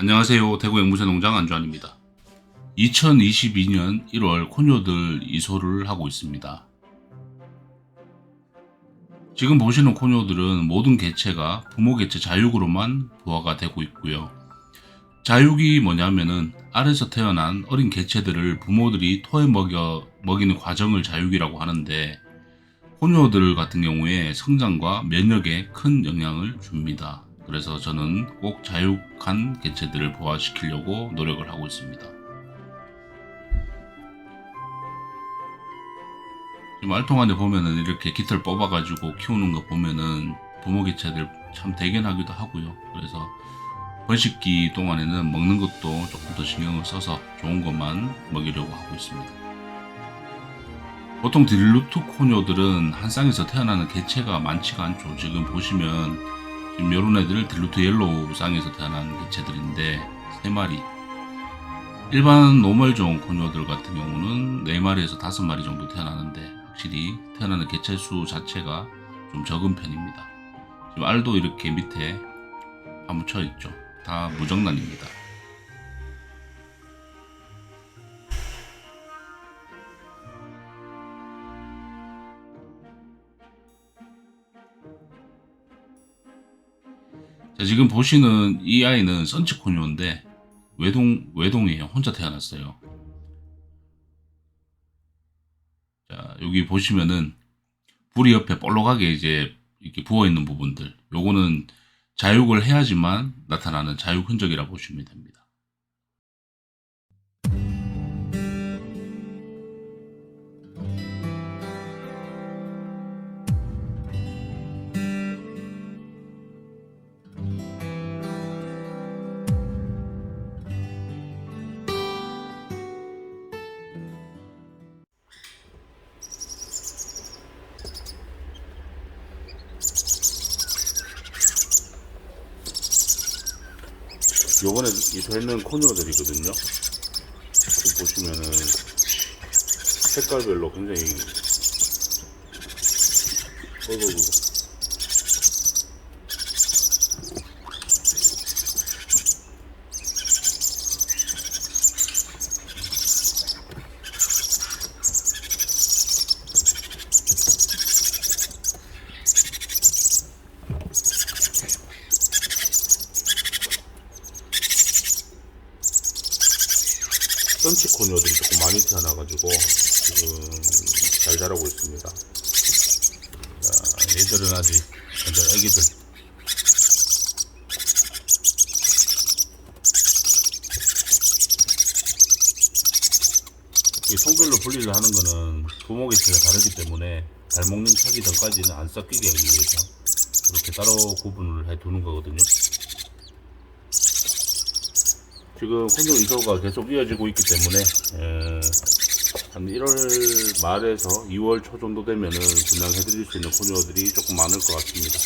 안녕하세요. 대구 앵무새 농장 안주환입니다. 2022년 1월 코뇨들 이소를 하고 있습니다. 지금 보시는 코뇨들은 모든 개체가 부모 개체 자육으로만 부화가 되고 있고요. 자육이 뭐냐면은 알에서 태어난 어린 개체들을 부모들이 토에 먹여 먹이는 과정을 자육이라고 하는데 코뇨들 같은 경우에 성장과 면역에 큰 영향을 줍니다. 그래서 저는 꼭 자육한 개체들을 부화시키려고 노력을 하고 있습니다. 지금 알통안에 보면은 이렇게 깃털 뽑아가지고 키우는 거 보면은 부모 개체들 참 대견하기도 하고요. 그래서 번식기 동안에는 먹는 것도 조금 더 신경을 써서 좋은 것만 먹이려고 하고 있습니다. 보통 딜루트 코뇨들은 한 쌍에서 태어나는 개체가 많지가 않죠. 지금 보시면 지금 이런 애들 딜루트 옐로우 쌍에서 태어난 개체들인데 세 마리. 일반 노멀종 코뇨들 같은 경우는 네 마리에서 다섯 마리 정도 태어나는데 확실히 태어나는 개체 수 자체가 좀 적은 편입니다. 지금 알도 이렇게 밑에 파묻혀 있죠. 다 무정란입니다. 자, 지금 보시는 이 아이는 선치코뇨인데 외동 외동이에요. 혼자 태어났어요. 자, 여기 보시면은 뿌리 옆에 볼록하게 이제 이렇게 부어 있는 부분들. 요거는 자육을 해야지만 나타나는 자육 흔적이라 고 보시면 됩니다. 요번에 이되는 코녀들이거든요. 지금 보시면은 색깔별로 굉장히 어이구 코녀들이 조금 많이 태어나가지고 지금 잘 자라고 있습니다. 자, 얘들은 아직 완전 애기들. 이 성별로 분리를 하는 거는 부모 개체가 다르기 때문에 발목림 차기 전까지는 안 섞이게 하기 위해서 이렇게 따로 구분을 해 두는 거거든요. 지금 콘돔 이소가 계속 이어지고 있기 때문에 에, 한 1월 말에서 2월 초 정도 되면은 분양해드릴 수 있는 코녀들이 조금 많을 것 같습니다.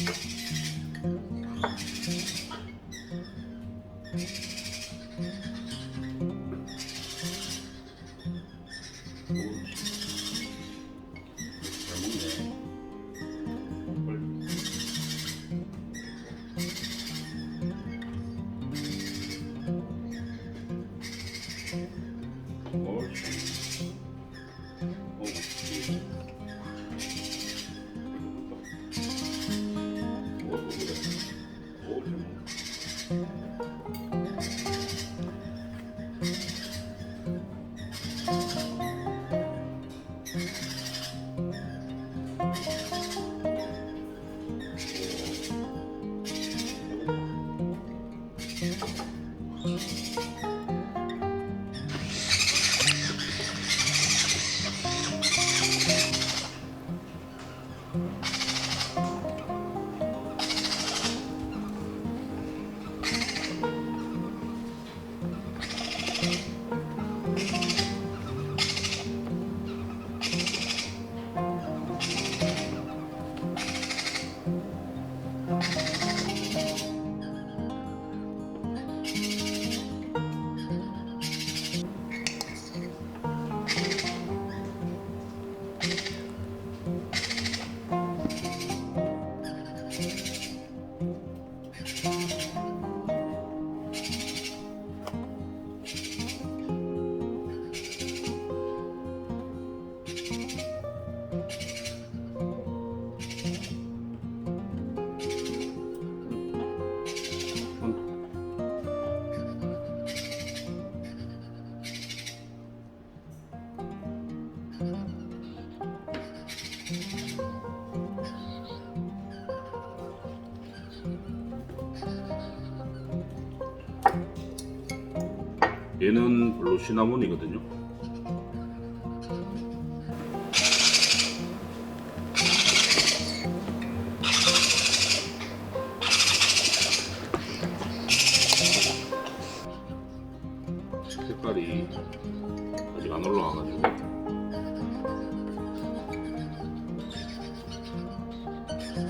잘 얘는 블루 시나몬이거든요. 색깔이 아직 안 올라와가지고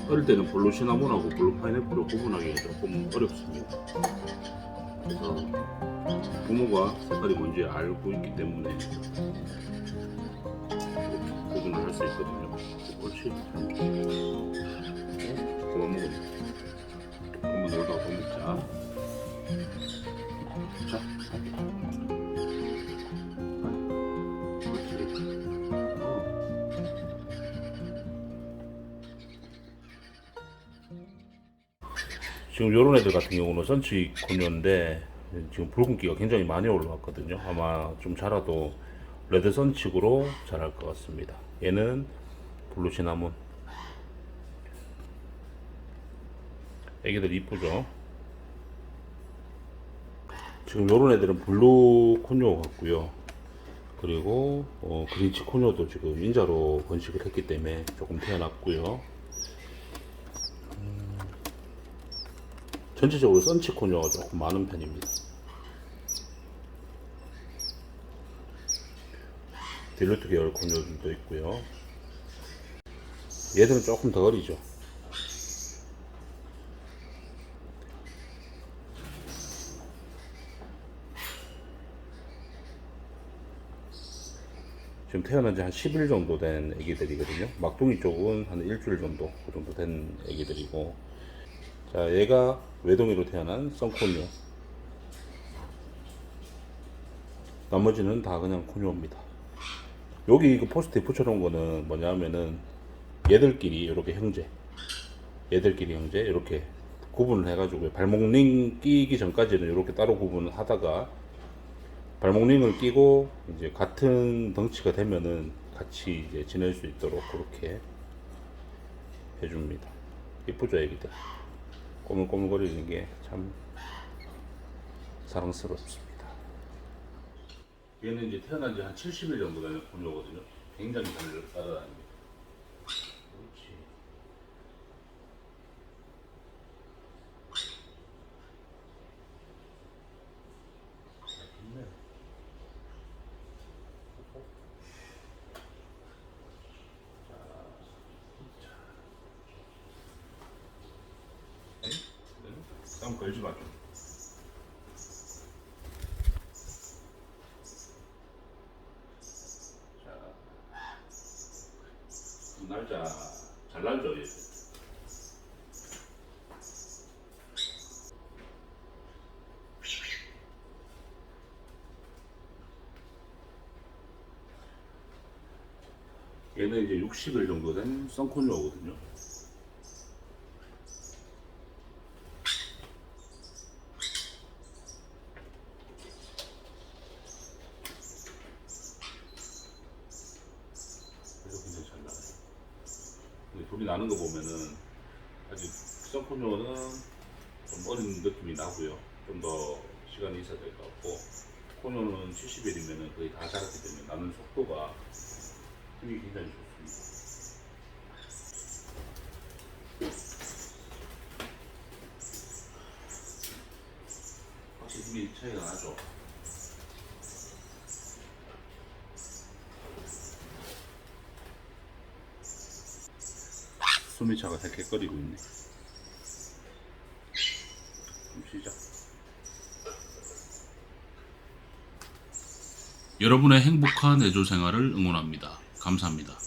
어릴 때는 블루 시나몬하고 블루 파인애플을 구분하기가 조금 어렵습니다. 그래서 부모가 색깔이 뭔지 알고 있기 때문에 구분을 할 수 있거든요. 옳지? 어? 그만 먹어. 한번 놀다가 또 먹자. 자. 지금 요런 애들 같은 경우는 선치 곤요인데 지금 붉은기가 굉장히 많이 올라왔거든요. 아마 좀 자라도 레드 선칙으로 자랄 것 같습니다. 얘는 블루 시나몬. 애기들 이쁘죠? 지금 요런 애들은 블루 콘요 같고요. 그리고 어, 그린치 콘요도 지금 인자로 번식을 했기 때문에 조금 태어났고요. 전체적으로 선치 콘요가 조금 많은 편입니다. 딜루트 계열 콘요들도 있고요. 얘들은 조금 더 어리죠. 지금 태어난 지 한 10일 정도 된 애기들이거든요. 막둥이 쪽은 한 일주일 정도, 그 정도 된 애기들이고. 자, 얘가 외동이로 태어난 썬코뇨. 나머지는 다 그냥 코뇨입니다. 여기 그 포스트에 붙여놓은 거는 뭐냐면은 얘들끼리 이렇게 형제, 얘들끼리 형제 이렇게 구분을 해가지고 발목링 끼기 전까지는 이렇게 따로 구분을 하다가 발목링을 끼고 이제 같은 덩치가 되면은 같이 이제 지낼 수 있도록 그렇게 해줍니다. 이쁘죠, 애기들. 꼬물꼬물거리는 게 참 사랑스럽습니다. 얘는 이제 태어난 지 한 70일 정도 되는 곤요거든요. 굉장히 잘 따라다닙니다. 그렇지. 좋네. 땀 걸지 마 좀. 자, 날짜 잘 날죠 얘. 얘는 이제 60일 정도 된 썬코뇨거든요. 그래서 굉장히 잘 나가요. 근데 둘이 나는 거 보면은 아직 썬코뇨는 좀 어린 느낌이 나고요. 좀 더 시간이 있어야 될 것 같고 코뇨는 70일이면은 거의 다 자랐기 때문에 나는 속도가 힘이 굉장히 좋습니다. 확실히 힘이 차이가 나죠. 숨이 차가 헥헥거리고 있네. 좀 쉬자. 여러분의 행복한 애조 생활을 응원합니다. 감사합니다.